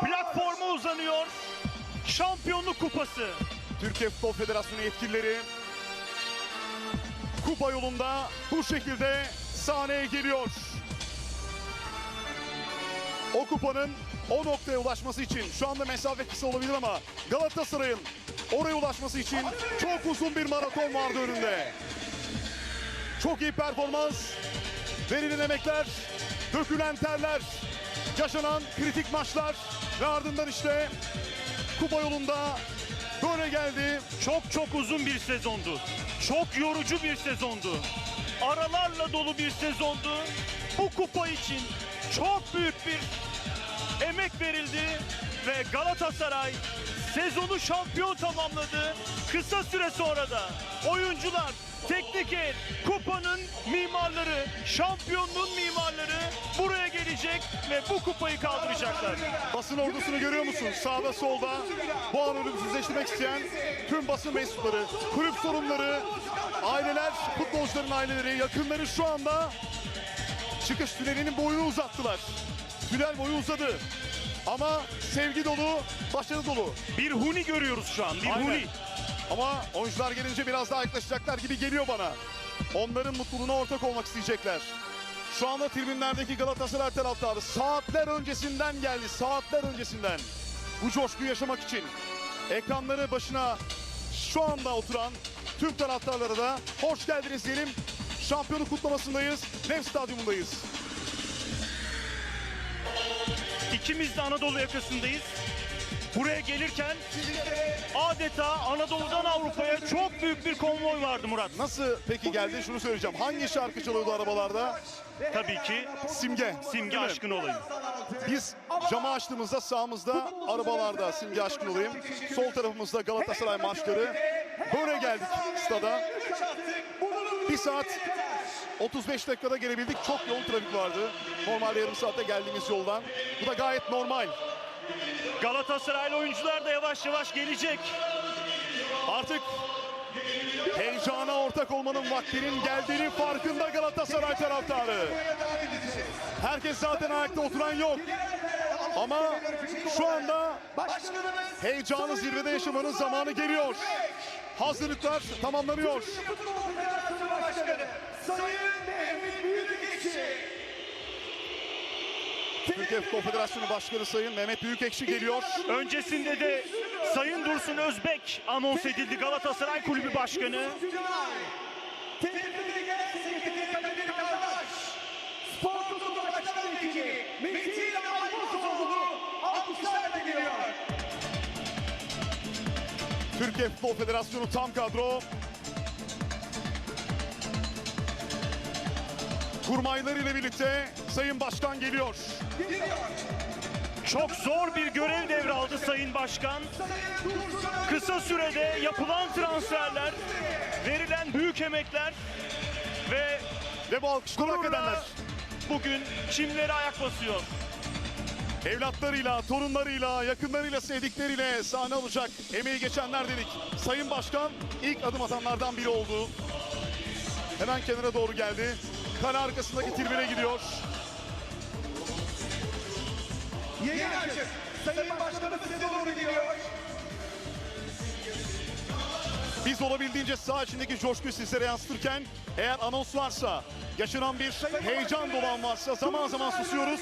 platforma uzanıyor. Şampiyonluk kupası. Türkiye Futbol Federasyonu yetkilileri kupa yolunda bu şekilde sahneye geliyor. O kupanın o noktaya ulaşması için şu anda mesafe kısa olabilir ama Galatasaray'ın oraya ulaşması için çok uzun bir maraton vardı önünde. Çok iyi performans, verilen emekler, dökülen terler, yaşanan kritik maçlar ve ardından işte kupa yolunda böyle geldi. Çok çok uzun bir sezondu. Çok yorucu bir sezondu. Aralarla dolu bir sezondu. Bu kupa için çok büyük bir emek verildi ve Galatasaray sezonu şampiyon tamamladı. Kısa süre sonra da oyuncular, teknik heyet, kupanın mimarları, şampiyonluğun mimarları buraya gelecek ve bu kupayı kaldıracaklar. Basın ordusunu görüyor musun? Sağda solda bu an ölümsüzleştirmek isteyen tüm basın mensupları, kulüp sorumluları, aileler, futbolcuların aileleri, yakınları şu anda çıkış tünelinin boyunu uzattılar. Tünel boyu uzadı. Ama sevgi dolu, başarı dolu. Bir huni görüyoruz şu an, bir Aynen. huni. Ama oyuncular gelince biraz daha yaklaşacaklar gibi geliyor bana. Onların mutluluğuna ortak olmak isteyecekler. Şu anda tribünlerdeki Galatasaray taraftarı saatler öncesinden geldi. Saatler öncesinden. Bu coşkuyu yaşamak için. Ekranları başına şu anda oturan tüm taraftarlara da hoş geldiniz diyelim. Şampiyonluk kutlamasındayız. Nev Stadyumundayız. İkimiz de Anadolu yakasındayız. Buraya gelirken adeta Anadolu'dan Avrupa'ya çok büyük bir konvoy vardı Murat. Nasıl peki geldi şunu söyleyeceğim. Hangi şarkı çalıyordu arabalarda? Tabii ki Simge. simge aşkın olayım. Biz camı açtığımızda sağımızda arabalarda simge aşkın olayım. Sol tarafımızda Galatasaray maçları. Böyle geldik stada. Bir saat 35 dakikada gelebildik. Çok yoğun trafik vardı. Normalde yarım saatte geldiğimiz yoldan. Bu da gayet normal. Galatasaraylı oyuncular da yavaş yavaş gelecek. Artık heyecana ortak olmanın vaktinin geldiğinin farkında Galatasaray taraftarı. Herkes zaten ayakta oturan yok. Ama şu anda heyecanı zirvede yaşamanın zamanı geliyor. Hazırlıklar tamamlanıyor. Sayın Mehmet Büyükekşi. Türkiye Futbol Federasyonu Başkanı Sayın Mehmet Büyükekşi geliyor. Öncesinde de Sayın Dursun Özbek anons edildi Galatasaray Kulübü Başkanı. Türkiye Futbol Federasyonu tam kadro. Kurmayları ile birlikte Sayın Başkan geliyor. Çok zor bir görev devraldı Sayın Başkan. Kısa sürede yapılan transferler, verilen büyük emekler ve Ve bu alkışları hak edenler. gururla bugün çimlere ayak basıyor. Evlatlarıyla, torunlarıyla, yakınlarıyla, sevdikleriyle sahne alacak. Emeği geçenler dedik. Sayın Başkan ilk adım atanlardan biri oldu. Hemen kenara doğru geldi. Kale arkasındaki tribüne gidiyor. Yeni açık. Sayın Başkanı size doğru geliyor. Biz olabildiğince saha içindeki coşkuyu sizlere yansıtırken eğer anons varsa, yaşanan bir heyecan dolan varsa zaman zaman susuyoruz.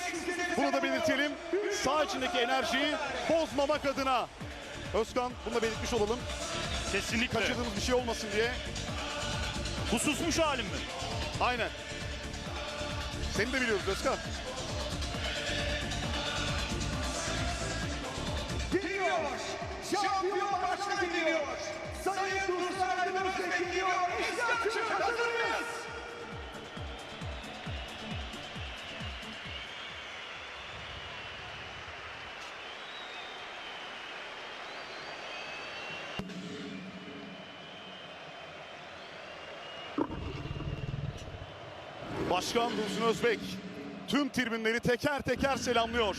Bunu da belirtelim. Saha içindeki enerjiyi bozmamak adına. Özkan bunu da belirtmiş olalım. Kesinlikle. Kaçırdığımız bir şey olmasın diye. Bu susmuş halim mi? Aynen. Seni de biliyoruz Özkan. Şampiyon başkan geliyor. Sayın Dursun Aydınus geliyor. İsyan için hazır mıyız? Başkan Dursun Özbek tüm tribünleri teker teker selamlıyor.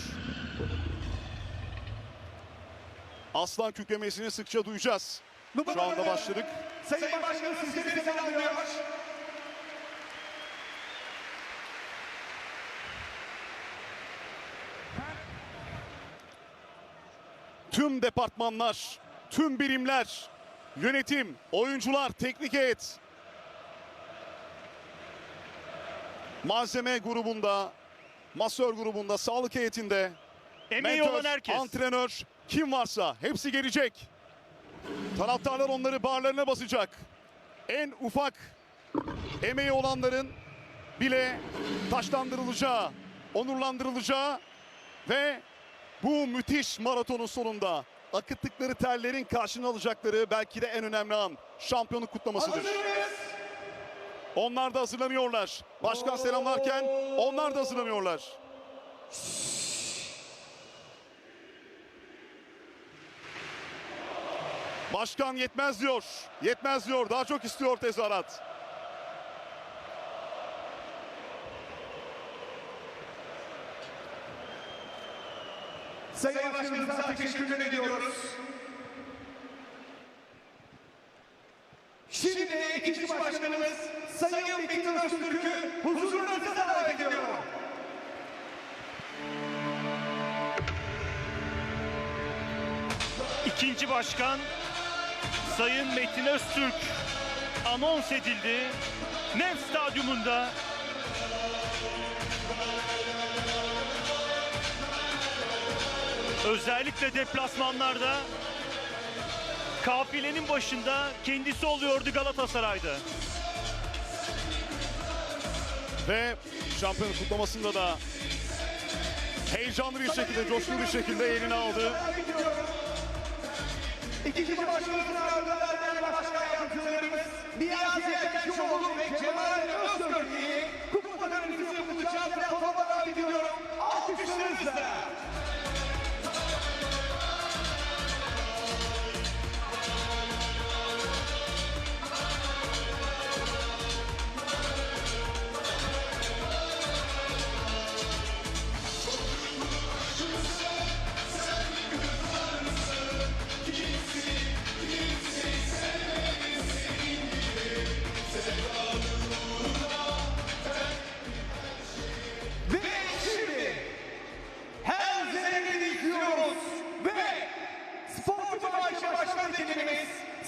Aslan kükremesini sıkça duyacağız. Şu anda başladık. Sayın Başkanı sizleri selamlıyor. tüm departmanlar, tüm birimler, yönetim, oyuncular, teknik heyet, malzeme grubunda, masör grubunda, sağlık heyetinde, Emeği mentör, olan herkes. antrenör, kim varsa hepsi gelecek. Taraftarlar onları barlarına basacak. En ufak emeği olanların bile taşlandırılacağı, onurlandırılacağı ve bu müthiş maratonun sonunda akıttıkları terlerin karşını alacakları belki de en önemli an şampiyonluk kutlamasıdır. Onlar da hazırlanıyorlar. Başkan selamlarken onlar da hazırlanıyorlar. Başkan yetmez diyor. Yetmez diyor. Daha çok istiyor tezahürat. Sayın Başkanımıza teşekkür ediyoruz. Şimdi de ikinci başkanımız Sayın Metin Öztürk'ü huzurunuza davet ediyorum. İkinci başkan Sayın Metin Öztürk anons edildi. Nef Stadyumunda özellikle deplasmanlarda kafilenin başında kendisi oluyordu Galatasaray'da. Ve şampiyon kutlamasında da heyecanlı bir şekilde, coşkulu bir şekilde yerini aldı. İkinci başkanımızın ardından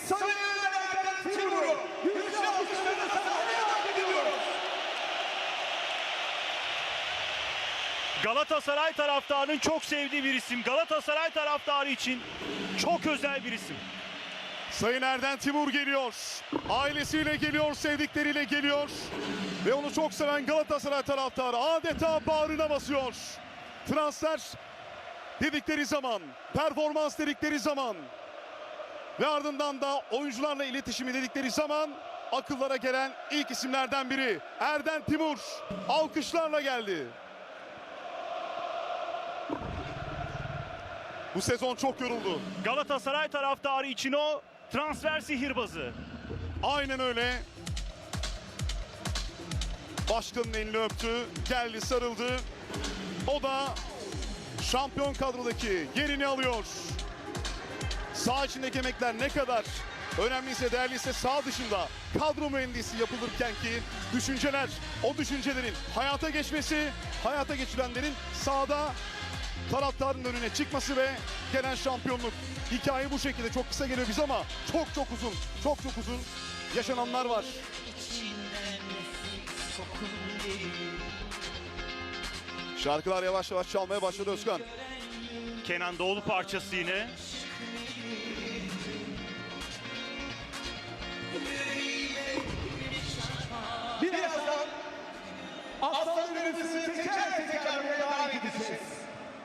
Sayın Erkan Timur'u yüksek alkışlarınızla sahneye davet ediyoruz. Galatasaray taraftarının çok sevdiği bir isim. Galatasaray taraftarı için çok özel bir isim. Sayın Erden Timur geliyor. Ailesiyle geliyor, sevdikleriyle geliyor. Ve onu çok seven Galatasaray taraftarı adeta bağrına basıyor. Transfer dedikleri zaman, performans dedikleri zaman ve ardından da oyuncularla iletişimi dedikleri zaman akıllara gelen ilk isimlerden biri Erden Timur alkışlarla geldi. Bu sezon çok yoruldu. Galatasaray taraftarı için o transfer sihirbazı. Aynen öyle. Başkanın elini öptü, geldi sarıldı. O da şampiyon kadrodaki yerini alıyor. Sağ içindeki emekler ne kadar önemliyse değerliyse sağ dışında kadro mühendisi yapılırken ki düşünceler, o düşüncelerin hayata geçmesi, hayata geçirenlerin sahada taraftarın önüne çıkması ve gelen şampiyonluk. Hikaye bu şekilde çok kısa geliyor biz ama çok çok uzun, çok çok uzun yaşananlar var. Şarkılar yavaş yavaş çalmaya başladı Özkan. Kenan Doğulu parçası yine. Dönüşünü teker teker davet edeceğiz.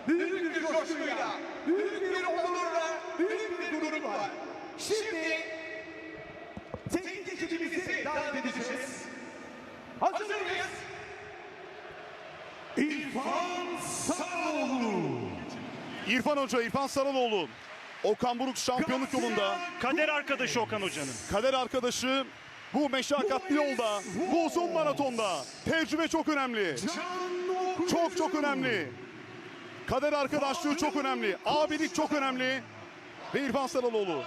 Büyük bir coşkuyla, büyük bir onurla, büyük bir gururla. Şimdi teknik ekibimizi davet edeceğiz. Hazır mıyız? İrfan Sarıoğlu. İrfan Hoca, İrfan Saraloğlu. Okan Buruk şampiyonluk yolunda. Kader arkadaşı Okan Hoca'nın. Kader arkadaşı bu meşakkatli yolda, bu uzun maratonda. Tecrübe çok önemli. Çok çok önemli. Kader arkadaşlığı çok önemli. Abilik çok önemli. Ve İrfan Saraloğlu.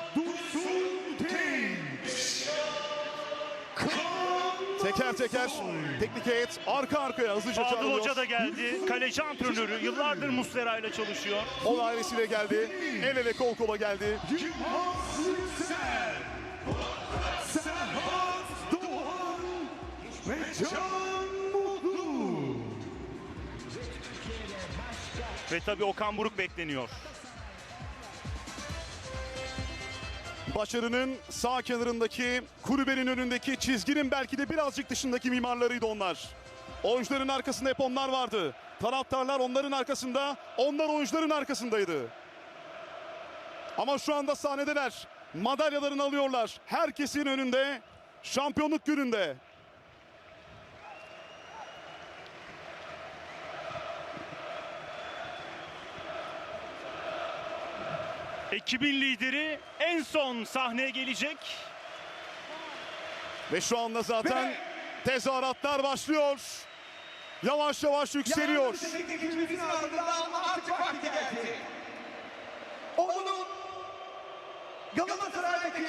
Teker teker teknik heyet arka arkaya hızlıca Fadıl çağrılıyor. Hoca da geldi. Kaleci antrenörü. Yıllardır Muslera ile çalışıyor. O ailesiyle geldi. El ele kol kola geldi. Can Mutlu. Ve tabii Okan Buruk bekleniyor. Başarının sağ kenarındaki kulübenin önündeki çizginin belki de birazcık dışındaki mimarlarıydı onlar. Oyuncuların arkasında hep onlar vardı. Taraftarlar onların arkasında, onlar oyuncuların arkasındaydı. Ama şu anda sahnedeler. Madalyalarını alıyorlar. Herkesin önünde, şampiyonluk gününde. Ekibin lideri en son sahneye gelecek. Ve şu anda zaten tezahüratlar başlıyor. Yavaş yavaş yükseliyor. Teknikimizin ardından artık vakti geldi. Onun Galatasaray'daki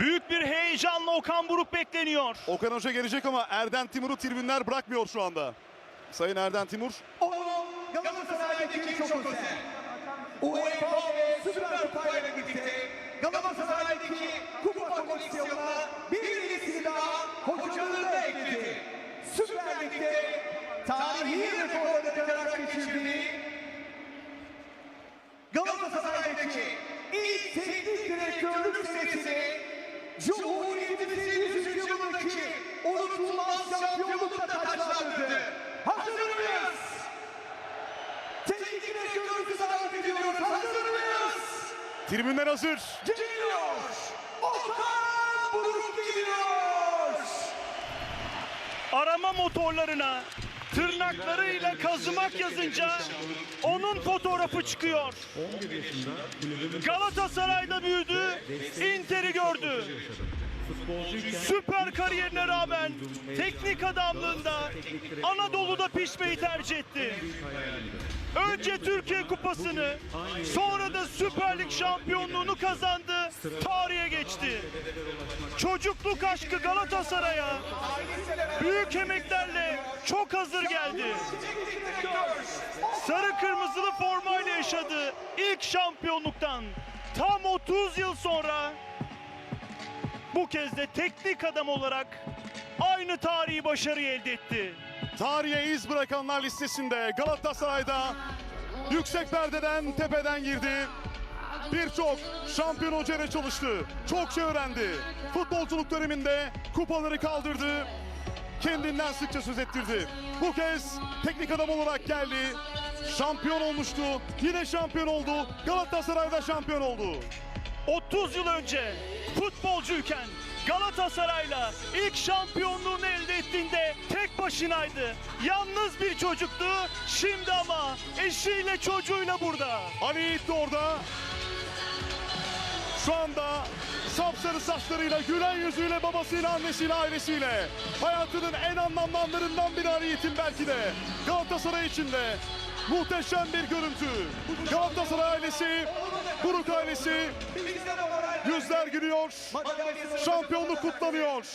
Büyük bir heyecanla Okan Buruk bekleniyor. Okan Hoca gelecek ama Erden Timur'u tribünler bırakmıyor şu anda. Sayın Erden Timur. Onun Galatasaray'daki çok özel. UEFA ve Süper Kupa ile birlikte Galatasaray'daki kupa komisyonuna bir yenisini daha hocanın da ekledi. Süper Lig'de tarihi rekorları kırarak geçirdiği Galatasaray'daki Cumhuriyetimizin 100. yılındaki unutulmaz şampiyonlukla taçlandırdı. Hazır mıyız? Teknik direktörümüzü davet ediyoruz. Hazır mıyız? Tribünler hazır. Geliyor. Okan Buruk geliyor. Arama motorlarına tırnaklarıyla kazımak yazınca onun fotoğrafı çıkıyor. Galatasaray'da büyüdü, Inter'i gördü. Süper kariyerine rağmen teknik adamlığında Anadolu'da pişmeyi tercih etti. Önce Türkiye Kupası'nı, sonra da Süper Lig şampiyonluğunu kazandı, tarihe geçti. Çocukluk aşkı Galatasaray'a büyük emeklerle çok hazır geldi. Sarı kırmızılı formayla yaşadı ilk şampiyonluktan tam 30 yıl sonra bu kez de teknik adam olarak aynı tarihi başarıyı elde etti. Tarihe iz bırakanlar listesinde Galatasaray'da yüksek perdeden tepeden girdi. Birçok şampiyon hocayla çalıştı. Çok şey öğrendi. Futbolculuk döneminde kupaları kaldırdı. Kendinden sıkça söz ettirdi. Bu kez teknik adam olarak geldi. Şampiyon olmuştu. Yine şampiyon oldu. Galatasaray'da şampiyon oldu. 30 yıl önce futbolcuyken Galatasaray'la ilk şampiyonluğunu elde ettiğinde tek başınaydı. Yalnız bir çocuktu. Şimdi ama eşiyle çocuğuyla burada. Ali de orada. Şu anda sapsarı saçlarıyla, gülen yüzüyle, babasıyla, annesiyle, ailesiyle. Hayatının en anlamlı anlarından biri Ali belki de. Galatasaray içinde muhteşem bir görüntü. Galatasaray ailesi, Buruk ailesi, yüzler gülüyor. Şampiyonluk kutlanıyor.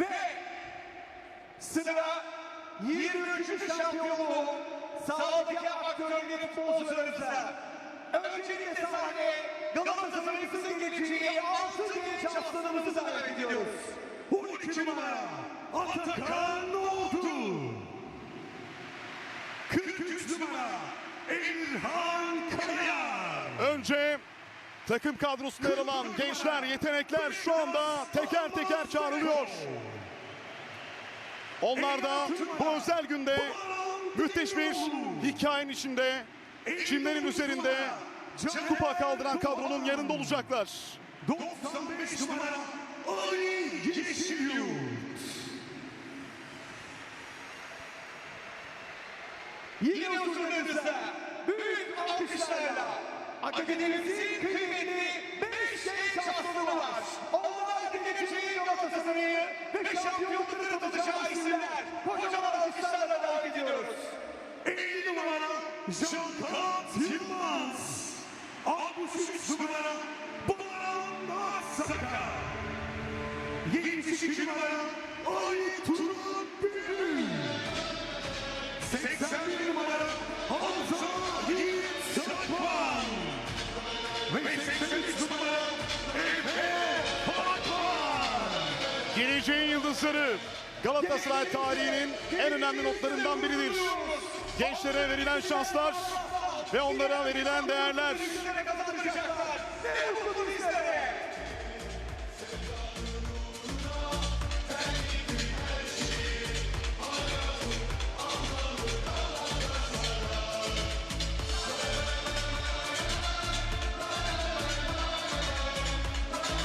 Ve sıra 23. şampiyonluğu sahadaki aktörleri futbolcularımıza. Öncelikle sahne Galatasaray'ımızın geleceği altın genç aslanımızı davet ediyoruz. 12 numara Atakan Doğdu. 43 numara İlhan Kaya. Önce takım kadrosunda yer alan gençler, yetenekler şu anda teker teker çağrılıyor. Onlar da bu özel günde müthiş bir hikayenin içinde, çimlerin üzerinde kupa kaldıran kadronun yanında olacaklar. 95 numara Ali Yeşilyurt. Yine huzurlarınızda büyük alkışlarla akademimizin kıymetli 5 genç aslanı var. Onlar geleceğin Galatasaray'ı ve şampiyonlukları tutacağı isimler. Kocaman alkışlarla davet ediyoruz. 50 numara Jean-Claude Yılmaz. 63 numara Baran Saka. 72 numara Ali Turan Bülbül. 81 numara Hamza Yiğit Sakman. Ve 83 numara Efe Fatman. Geleceğin yıldızları Galatasaray tarihinin en önemli notlarından biridir. Gençlere verilen şanslar ve onlara verilen değerler.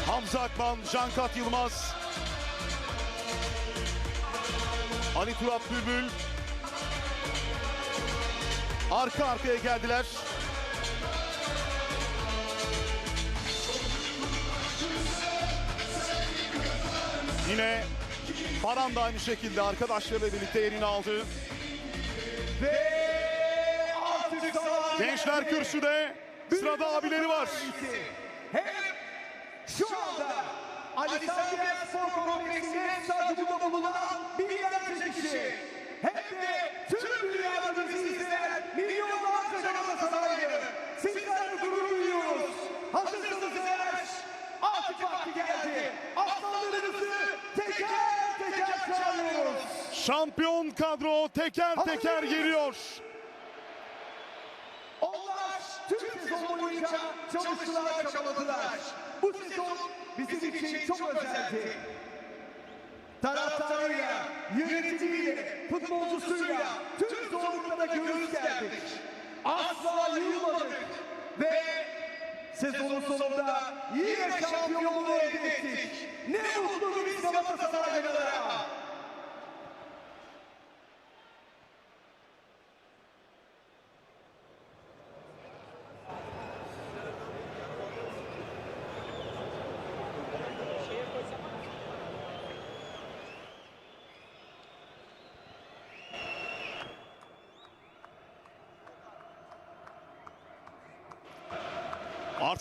Hamza Akman, Cankat Yılmaz, Ali Turat Bülbül arka arkaya geldiler. Yine Baran da aynı şekilde arkadaşlarıyla birlikte yerini aldı. Ve Gençler kürsüde, sırada abileri var. Hem şu anda Ali Spor Kompleksi'nin stadyumunda bulunan binlerce kişi hem de tüm dünyada bizi izleyen milyonlarca Galatasaraylı sizlerle gurur duyuyoruz. Hazırsanız eğer artık vakti geldi. Aslanlarımızı teker teker çağırıyoruz. Şampiyon kadro teker teker geliyor. Onlar tüm sezon boyunca çalıştılar, çabaladılar. Bu sezon bizim için çok özeldi. Taraftarıyla, yönetimiyle, futbolcusuyla tüm zorluklara göğüs gerdik. Asla yılmadık ve sezonun sonunda yine şampiyonluğu elde ettik. Ne mutlu biz Galatasaraylılara.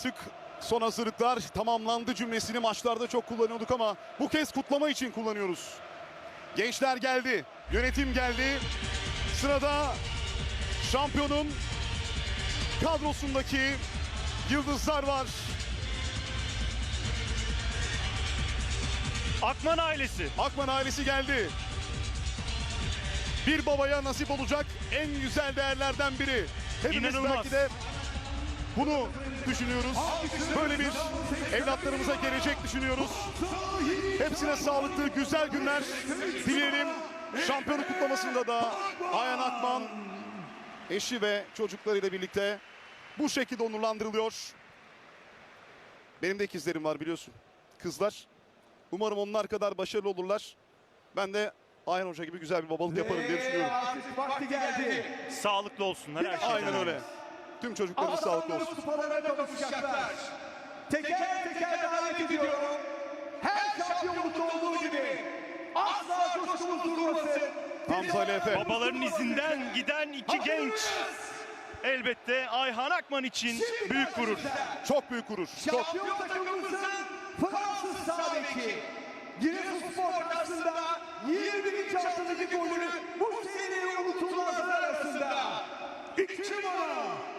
Artık son hazırlıklar tamamlandı cümlesini maçlarda çok kullanıyorduk ama bu kez kutlama için kullanıyoruz. Gençler geldi, yönetim geldi. Sırada şampiyonun kadrosundaki yıldızlar var. Akman ailesi. Akman ailesi geldi. Bir babaya nasip olacak en güzel değerlerden biri. Hepimiz İnanılmaz. belki de bunu düşünüyoruz. Böyle bir evlatlarımıza gelecek düşünüyoruz. Hepsine sağlıklı güzel günler dileyelim. Şampiyonluk kutlamasında da Ayhan Akman eşi ve çocuklarıyla birlikte bu şekilde onurlandırılıyor. Benim de ikizlerim var biliyorsun. Kızlar. Umarım onlar kadar başarılı olurlar. Ben de Ayhan Hoca gibi güzel bir babalık yaparım diye düşünüyorum. artık vakti geldi. Sağlıklı olsunlar her şeyden. Aynen öyle. Tüm çocuklarımız sağlıklı olsun. kupalarına kavuşacaklar. Teker teker davet ediyorum. Her şampiyonlukta olduğu gibi asla coşkumuz durmasın. Hamza Ali Efe. Babaların izinden giden iki genç. Elbette Ayhan Akman için büyük gurur. Çok büyük gurur. Çok. Şampiyon takımımızın Fransız sağ beki. Giresunspor karşısında 20. haftanın golü bu seriye unutulmazlar arasında. İki numara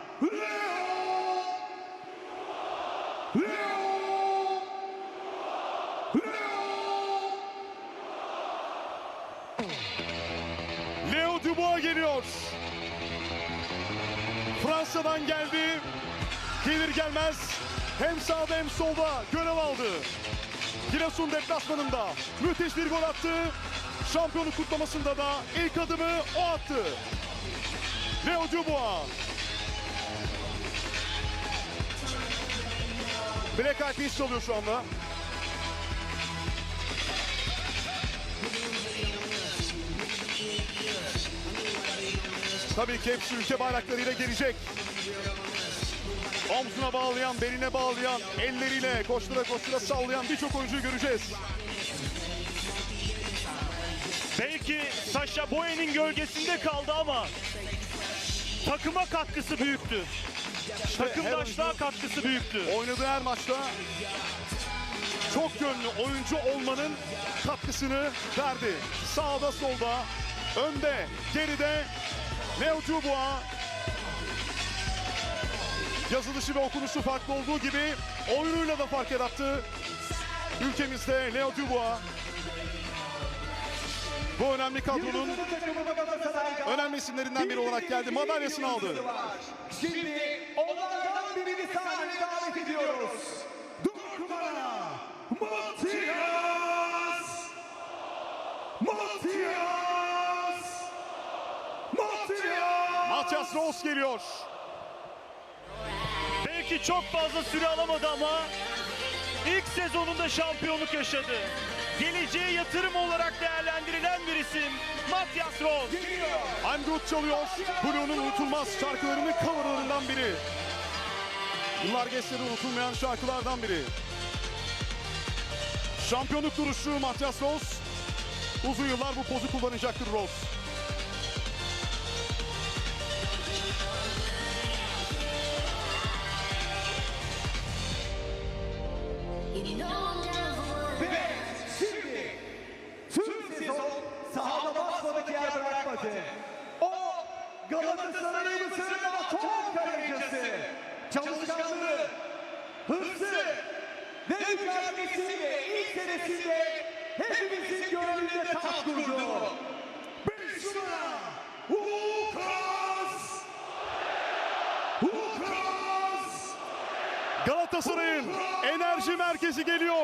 Leo Dubois geliyor. Fransa'dan geldi. Gelir gelmez hem sağda hem solda görev aldı. Giresun deplasmanında müthiş bir gol attı. Şampiyonluk kutlamasında da ilk adımı o attı. Leo Dubois. Black Eyed Peas çalıyor şu anda. Tabii ki hepsi ülke bayraklarıyla gelecek. Omzuna bağlayan, beline bağlayan, elleriyle koştura koştura sallayan birçok oyuncuyu göreceğiz. Belki Sasha Boye'nin gölgesinde kaldı ama takıma katkısı büyüktü. Takımdaşlığa katkısı büyüktü. Oynadığı her maçta çok yönlü oyuncu olmanın katkısını verdi. Sağda solda, önde, geride Leo Dubois yazılışı ve okunuşu farklı olduğu gibi oyunuyla da fark yarattı. Ülkemizde Leo Dubois bu önemli kadronun önemli isimlerinden biri olarak geldi. Madalyasını aldı. Şimdi onlardan birini sahneye davet ediyoruz. Dört numara Matias Matias Matias Matias Rose geliyor. Belki çok fazla süre alamadı ama ilk sezonunda şampiyonluk yaşadı. Geleceğe yatırım olarak değerlendirilen bir isim Matias Rose. I'm Good çalıyor. Blue'nun unutulmaz şarkılarının coverlarından biri. Yıllar geçse de unutulmayan şarkılardan biri. Şampiyonluk duruşu Matias Rose. Uzun yıllar bu pozu kullanacaktır Rose. Galatasaray'ımızın atom kalecisi. Çalışkanlığı, hırsı ve mücadelesiyle ilk senesinde hepimizin gönlünde taht kurdu. Beş numara Lucas Galatasaray'ın enerji merkezi geliyor.